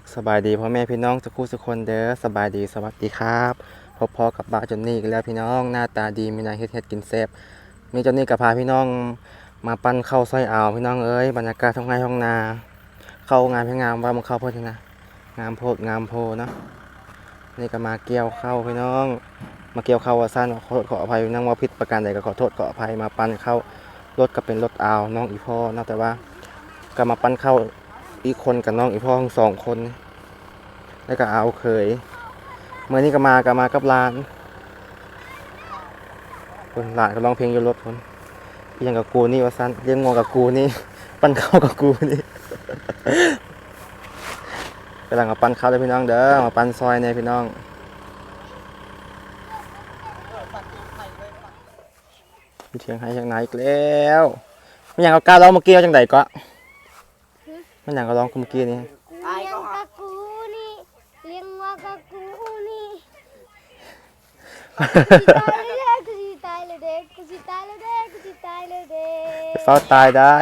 กสบายดีพ่อแม่พี่น้องทุกคู่ทุกคนเด้อสบายดีสวัสดีครับพบพอกับบ้าจนนี่กันแล้วพี่น้องหน้าตาดีมีนายเฮ็ดเฮ็ดกินแซ่บมีจนนี่กับพาพี่น้องมาปั้นข้าวซอยอ่าวพี่น้องเอ้ยบรรยากาศท้องไร่ท้องนา เข้างานพี่งามว่ามันเข้าพื่อนนะงามโพดงามโพนะนี่ก็มาเกี่ยวข้าวพี่น้อง มาเกี่ยวข้าว่าสั้นขอโทษขออภัยนั่งว่าผิดประการใดก็ขอโทษขออภัยมาปั้นข้าวรถก็เป็นรถอ่าวน้องอีพ่อเนาะแต่ว่าก็มาปั้นข้าว อีกคนกับน้องอีพ่อทั้งสองคน แล้วก็เอาเคยเมื่อนี้ก็มาก็มากับหลานคนหลานก็ร้องเพลงอยู่รถคนเลี้ยงกับกูนี่ว่าสั้นเลี้ยงงอกับกูนี่ ปั้นข้าวกับกูนี่กำลังมาปั้นข้าวเลยพี่น้องเด้อมาปั้นซอยเนี่ยพี่น้องเทียงให้เชียงไหนอีกแล้วไม่อยากเอาก้าวร้องเมื่อกี้เอาจังใดก็ มันอย่างก็ร้องคุมอกี้นี่เลี้ยงกะกูนี่เลี้ยงวัวกะกูนี่กูสิตายเลยเด็กกูสิตายเลยเด็กกูสิตายเลยเด็กเฝ้าตายได้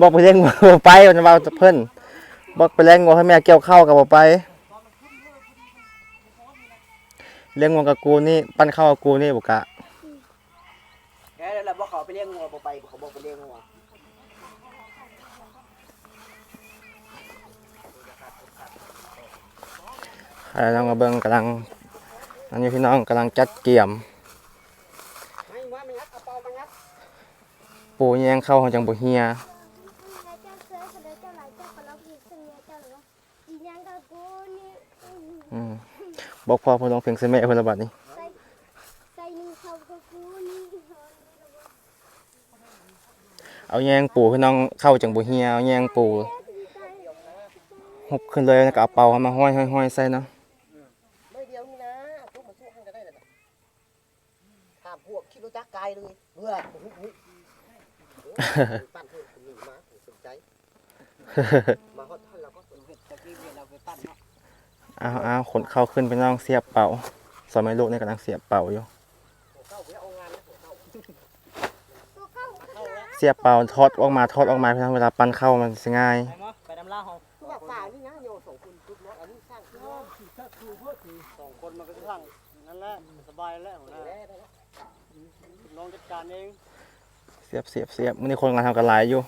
บอกไปเลี้ยงวัวไปมันจะมาเพิ่นบอกไปเลี้ยงวัวให้แม่เกี่ยวข้าวกับบ่ไปเลี้ยงวัวกับกูนี่ปั้นข้าวกับกูนี่บุกะแกแล้วบอก เขาไปเลี้ยงงัวบ่ไปเขาบอกไปเลี้ยงงัวไอ้น้องกระเบิงกำลังอันนี้พี่น้องกำลังจัดเกี่ยมปูแยงเข้าของจังบุเฮียเจ้าเสือคนเดียวเจ้าหลายเจ้าก็ร้องเพลงเสียเจ้าเหรอเลี้ยงกะกูนี่อืมบอกพ่อน้องเพลงเสแม่เพิ่นละบัดนี้ ใส่ใส่หนึ่งเขากะกูนี่ เอาแยงปูพี่น้องเข้าจังบุเฮียเอาแยงปูหุบขึ้นเลยแล้วก็เอาเป่าให้มาห้อยห้อยห้อยใส่เนาะไม่เดียวนี่นะพวกมันสู้กันก็ได้เลยนะถามพวกคิดรู้จักกายเลยเมื่อหุ้ยหุ้ยปั้นเพื่อนคนหนึ่งมาสนใจมาฮอดท่านเราก็สนใจตะกี้เราไปปั้นเนาะเอาเอาขนเข้าขึ้นไปน้องเสียบเป่าสมัยลูกนี่กำลังเสียบเป่าอยู่ เข้าไปเอางานแล้วเข้า ตัวเข้าขึ้นมา เสียบเป่าทอดออกมาทอดออกมาเพื่อเวลาปั้นเข้ามันสิง่ายไปมั้ไปดำล่าห้องคือว่าฝ่ายนี่นะโยสองคนทุกเนาะอันนี้สร้างขึ้นมาถ้าคือเพื่อคือสองคนมันก็สร้างนั่นแหละสบายแล้วนะลองจัดการเองเสียบเสียบเสียบมื้อนี้คนกำลังทำกันหลายอยู่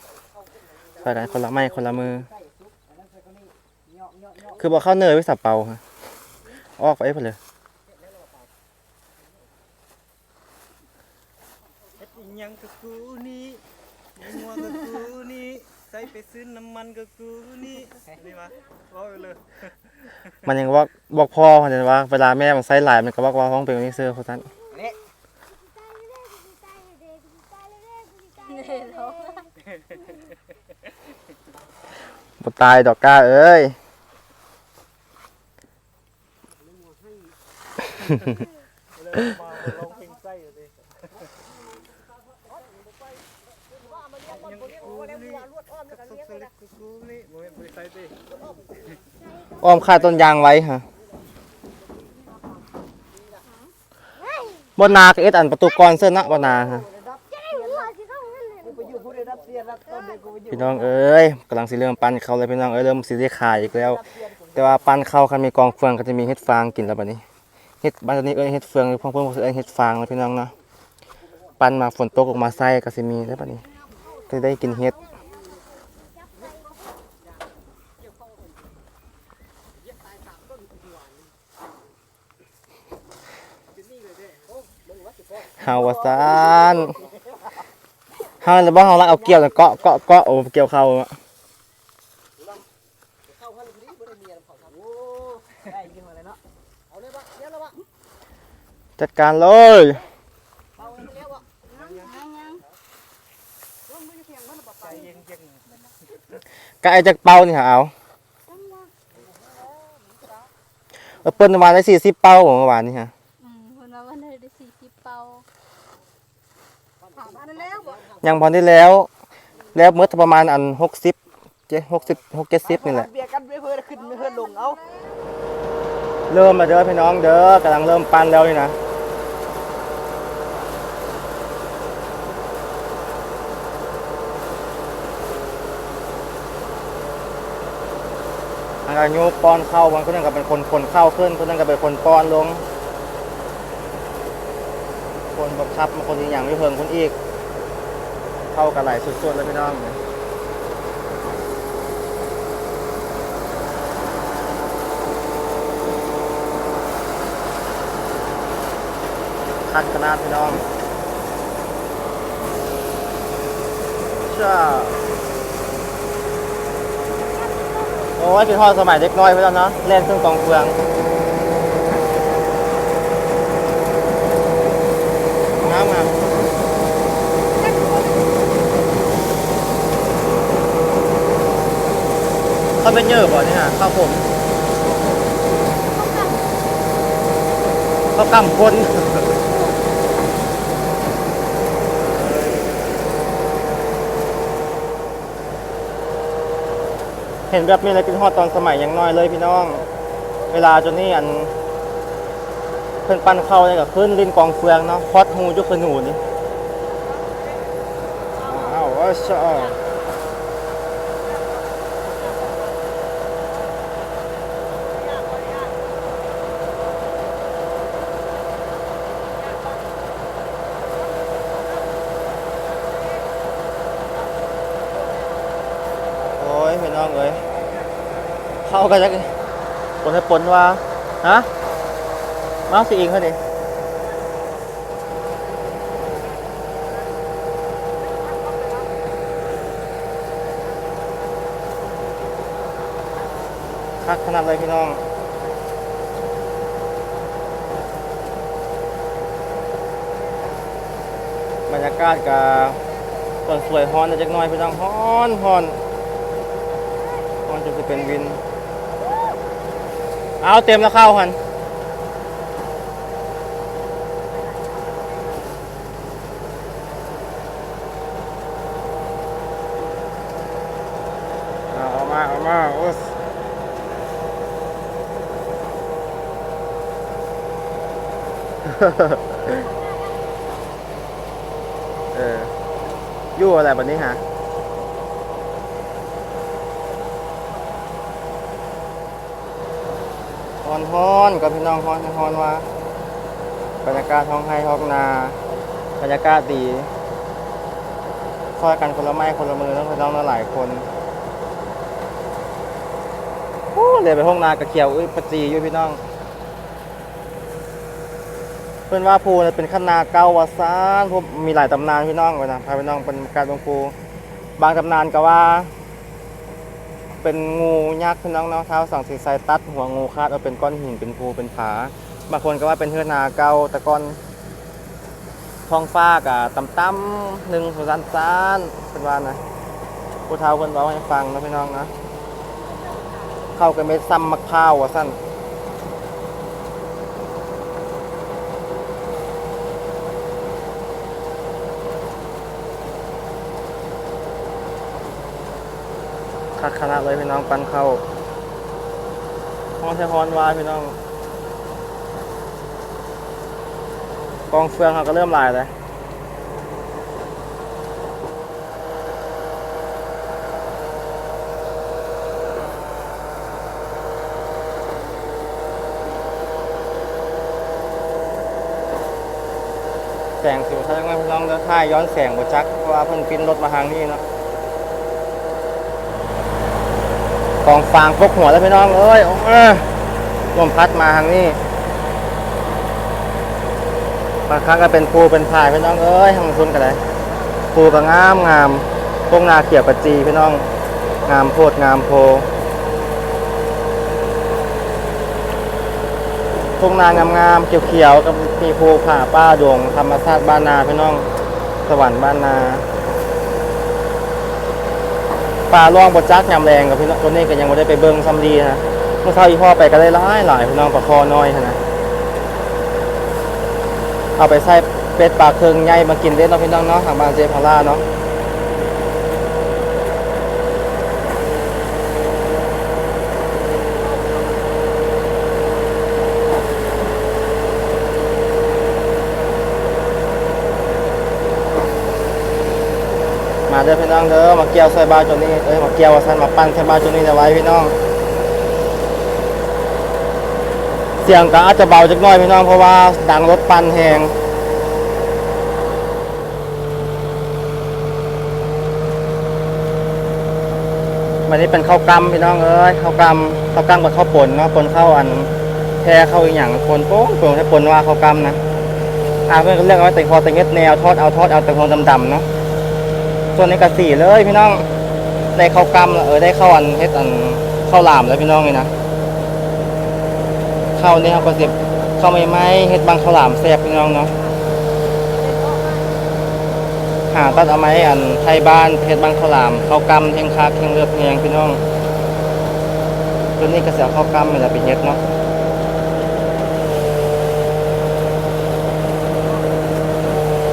ใส่กันคนละไม้คนละมือ คือบอกเข้าเนยไว้สับเป่าฮะออกไปเพิ่นเลยเฮ็ดอีหยังกับกูนี่งัวกับกูนี่ใส่ ไปซื้อน้ำมันกับกูนี่นี่มาว่าไปเลยมันยังบอกบอกพ่อมันจะว่าเวลาแม่มันใส่หลายมันก็บอกว่าห้องเป็นมิกเซอร์เพราะฉะนั้นนี่ตายเลยเด็กกูสิ อ้อมคาต้นยางไว้ฮะบนนาก็เอ็ดอันประตูกรเส้นนะบนนาฮะจะพี่น้องเอ้ยกำลังสิเริ่มปั้นเขาเลยพี่น้องเอ้ยเริ่มสิได้ขายอีกแล้ว แต่ว่าปั้นเขาคันมีกองเฟืองก็จะมีเห็ดฟางกินแล้วบัดนี้เห็ดบ้านนี้เอ้ยเห็ดเฟืองพ่อเพิ่นบอกเอ้ยเห็ดฟางแล้วพี่น้องเนาะปั้นมาฝนตกออกมาใส่ก็สิมีแล้วบัดนี้ก็ได้กินเห็ด เฮาวาซานเฮาแล้วบ่เฮาละเอาเกี่ยวแล้วเกาะเกาะเกาะโอ้เกี่ยวเข้าอะเข้าพันธุ์นี้ไม่ได้เมียเขาทำโอ้ได้ยิงมาเลยเนาะจัดการเลยเอายจะไอจากเป่านี่หาเอาเปิ้นประมาณได้40เป่าเมื่อวานนี่ฮะอืมคนว่าวันได้สี่สิบเปา ยังพอได้แล้ว แล้วเมื่อประมาณอันหกสิบเจ็ดหกสิบหกเจ็ดสิบนี่แหละเบียกันไม่เพื่อขึ้นไม่เพื่อลงเอาเริ่มมาเด้อพี่น้องเด้อกำลังเริ่มปั้นแล้วนี่นะอันนี้ป้อนเข้าบางคนนึงก็เป็นคนคนเข้าขึ้นคนนึงก็เป็นคนป้อนลง คนบังคับมาคนอีกอย่างไม่เพิ่งคนอีก เข้ากันหลายสุดๆเลยพี่น้องคัดขนาดพี่น้องช่าโอ้ยเป็นทอสมัยเด็กน้อยพี่น้องเนาะเล่นเครื่องกองเฟืองามงาม เขาเป็นเยอะบ่เนี่ยข้าวผมข้ากำคน เห็นแบบมีอะไรกินฮอดตอนสมัยยังน้อยเลยพี่น้อง เวลาจนนี่อันเพิ่นปั้นเข้าเนี่ยกับขึ้นลิ้นกองเฟืองเนาะฮอตฮูยุคขนูนี่อ้าวว่าชอโอ้ยพี่น้องเอ้ย เข้ากันจักปนให้ปนว่าฮะมาสิอิงเขาดิคักขนาดเลยพี่น้องบรรยากาศกับต้นสวยฮอนจักหน่อยพี่น้องฮอนฮอนฮอนจนจะเป็นวิน เอาเต็มแล้วเข้าหันเอาเอามาเอามาโอ้สเอออยู่อะไรแบบนี้ฮะ ฮอนฮอนกับพี่น้องฮอนฮอนว่าบรรยากาศท้องไห้ท้องนาบรรยากาศดีซอยกันคนละไม้คนละมือต้องพี่น้องหลายคนโอ้เลยไปห้องนากระเขียวอุ้ยปจีอยู่พี่น้อง เพื่อนว่าภูเป็นขนาเก่าวาซานพวกมีหลายตำนานพี่น้องไปนะพาพี่น้องเป็นการหลงภูบางตำนานก็ว่า เป็นงูยักษ์พี่น้องเนาะเท้าสั่งสีไซตัด หัวงูคาดเอาเป็นก้อนหินเป็นภูเป็นผาบางคนก็ว่าเป็นเฮือนาเก่าตะกอนท้องฟ้ากะต่ำๆหนึ่งสุสันซานเป็นว่านะผู้เท้าคนบอกให้ฟังนะพี่น้องนะเข้ากันเม็ดซ้ำมะพร้าวว่ะสั้น คักขนาดเลยพี่น้องปันเข้าฮอนเทฮอนวายพี่น้องกองเฟืองเขาก็เริ่มลายเลยแสงสิวถ้าจังไงพี่น้องแล้วถ่ายย้อนแสงบ่จักเพราะว่าเพิ่นปิ้นรถมาทางนี้เนาะ กองฟางพกหัวแล้วพี่น้องเอ้ยโอ้ยลมพัดมาทางนี้บางครั้งก็เป็นภูเป็นผายพี่น้องเอ้ยทางซุนกันเลยภูก็งามงามพวกนาเขียวกระจีพี่น้อง งามโพดงามโพพวกนางามงามๆเขียวๆกับมีภูผาป้าดงธรรมชาติบ้านนาพี่น้อง สวรรค์บ้านนา ปลาล่องบดจักยำแรงกับพี่น้องตัวนี้ก็ยังไม่ได้ไปเบิ้งซ้ำดีนะเมื่อเช้าอีพ่อไปก็ได้หลายหลายพี่น้องปลาคอน้อยนะเอาไปใส่เป็ดปลาเคืองใหญ่มากินเล่นเนาะพี่น้องเนาะทางบ้านเจพาร่าเนาะ เด้อพี่น้องเด้อมาเกี่ยวใส่บ้าจนนี้เอ้ยมาเกี่ยวว่าซั่นมาปั้นใส่บ้าจนนี้เอาไว้พี่น้อง เสียงก็อาจจะเบาจักน่อยพี่น้องเพราะว่าดังรถปั่นแหงวันนี้เป็นข้าวกล้ำพี่น้องเอ้ยข้าวกล้ำข้าวกล้ำกับข้าวป่นเนาะป่นข้าวอันแพ้ข้าวอีหยังปนโป้งโป่งให้ปนว่าข้าวกล้ำนะอ่าเพื่อนเรียกว่าแต่งคอแต่งเง็ดแนวทอดเอาทอดเอาแต่งคอดำๆเนาะ ส่วนในกระสีเลยพี่น้องได้เข้ากำเออได้เข้าอันเฮ็ดอันเข้าหลามแล้วพี่น้องเลยนะเข้านี่เขาก็สิบข้าไม่ไหม้เฮ็ดบางข้าวหลามแซ่บพี่น้องเนาะหาตัดเอาไม้อันไทยบ้านเฮ็ดบางข้าวหลามข้าวกำเฮงคักเฮงเลือบเฮงพี่น้องตัวนี้ก็เสียข้าวกำมันจะเป็นเฮ็ดเนาะ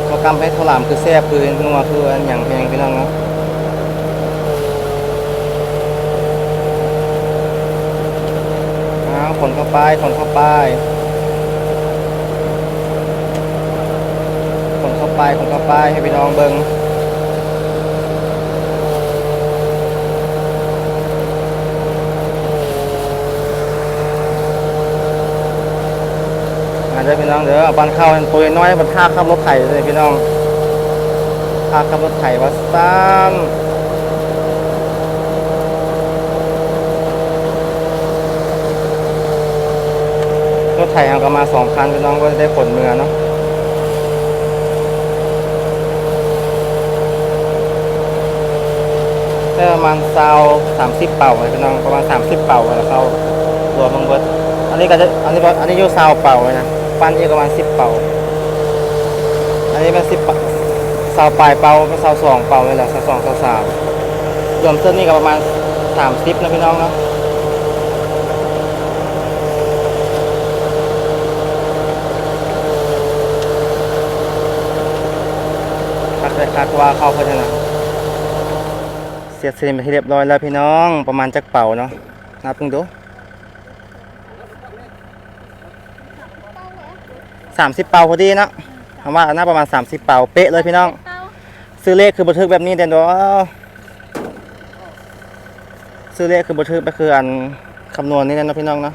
ข้าว กำให้ข้าวหลามคือแซ่บคือนัวคืออันอย่างแพงพี่น้องเนาะเอาขนเข้าไปขนเข้าไปขนเข้าไปขนเข้าไปให้พี่น้องเบิ้งมาเด้อพี่น้องเด้อเอาปันเข้าตัวน้อยมันท่าขับรถไถเลยพี่น้องท่าขับรถไถวัดซ้ำรถไถเอาก็มาสองคันพี่น้องก็ได้ผลเมือเนาะได้ประมาณซาวสามสิบเป่าเลยพี่น้องประมาณสามสิบเป่าแล้วเขารวมทั้งเบิดอันนี้ก็จะอันนี้อันนี้ยูซาวเป่าเลยนะ ปั้นอีกประมาณสิบเป่า อันนี้เป็นสิบซาปลายเป่าเป็นซาสองเป่าเลยแหละซาสองซาสามรวมเส้นนี้ก็ประมาณสามสิบนะพี่น้องเนาะคัดเลยคัดว่าเข้าเพัฒนาเสียดสีมาที่เรียบร้อยแล้วพี่น้องประมาณจักเป่าเนาะนับเพิ่งดู สามสิบเป่าพอดีเนาะคำว่าน่าประมาณสามสิบเป่าเป๊ะเลยพี่น้อง ซื้อเลขคือบันทึกแบบนี้เดนดอซื้อเลขคือบันทึกก็คืออันคำนวณนี่นะเนาะพี่น้องเนาะ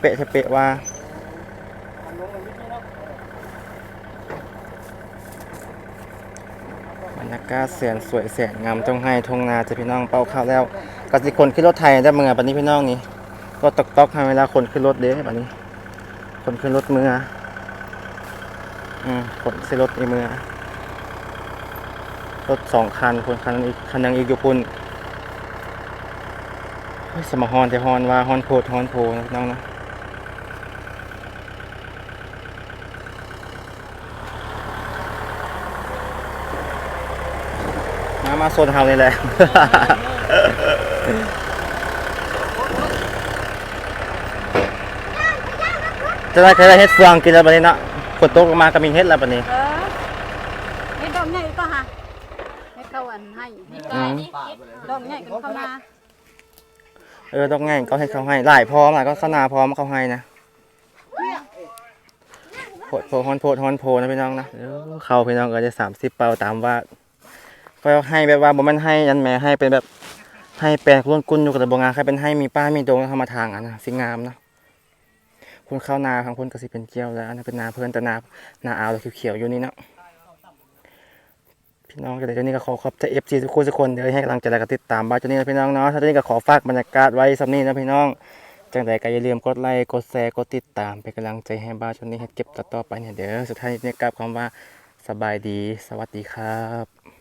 เป๊ะใช่เป๊ะว่าบรรยากาศเสียนสวยแสนงามตรงให้ทงนาจะพี่น้องเป้าข้าวแล้วกสิคนขึ้นรถไทยได้เมืองปันนี้พี่น้องนี่รถตอกตอกให้เวลาคนขึ้นรถเด้ปันนี้ คนขึ้นรถเมืออืมคนสิรถในเมือรถสองคันคนคันอีกคันหนึงอีกอยู่พุ่นสมฮอนแต่ฮอนว่าฮอนโพดฮอนโพนะน้องนะมามาโซนเฮานี่แหละ จะได้เคยได้เฮ็ดเฟืองกินแล้วบัดนี้เนาะฝนตกลงมาก็มีเฮ็ดแล้วบัดนี้เออเฮ็ดดอกใหญ่ก็ฮะให้เข้าอันให้ให้อืมดอกใหญ่กันเข้ามาเออต้องง่ายก็ให้เขาให้หลายพร้อมหลายก็ข้าวหนาพร้อมเขาให้นะโพดโพฮอนโพดฮอนโพนะพี่น้องนะเออเข้าพี่น้องก็จะสามสิบเปาตามว่าก็ให้แบบว่าบ่แมันให้ยันแม่ให้เป็นแบบให้แปลงล้วนกุนอยู่กับแต่บ่งามใครเป็นให้มีป้ามีโดงเข้ามาทางอะนะสิงามเนาะ คุณเข้านาของคุณก็สิเป็นเจียวแล้วอันนั้นเป็นนาเพื่อนแต่นานาอาวแล้วเขียวๆอยู่นี่เนาะพี่น้องเดี๋ยวนี้ก็ขอขอบใจเอฟซีทุกคนทุกคนเดี๋ยวให้กำลังใจและก็ติดตามบ้านเจ้านี้นะพี่น้องเนาะถ้าเจ้านี้ก็ขอฝากบรรยากาศไว้สำนี้นะพี่น้องจังใดก็อย่าลืมกดไลค์กดแชร์กดติดตามเป็นกำลังใจให้บ้านเจ้านี้ให้เก็บต่อไปเนี่ยเดี๋ยวสุดท้ายนี้กลับคำว่าสบายดี สวัสดีครับ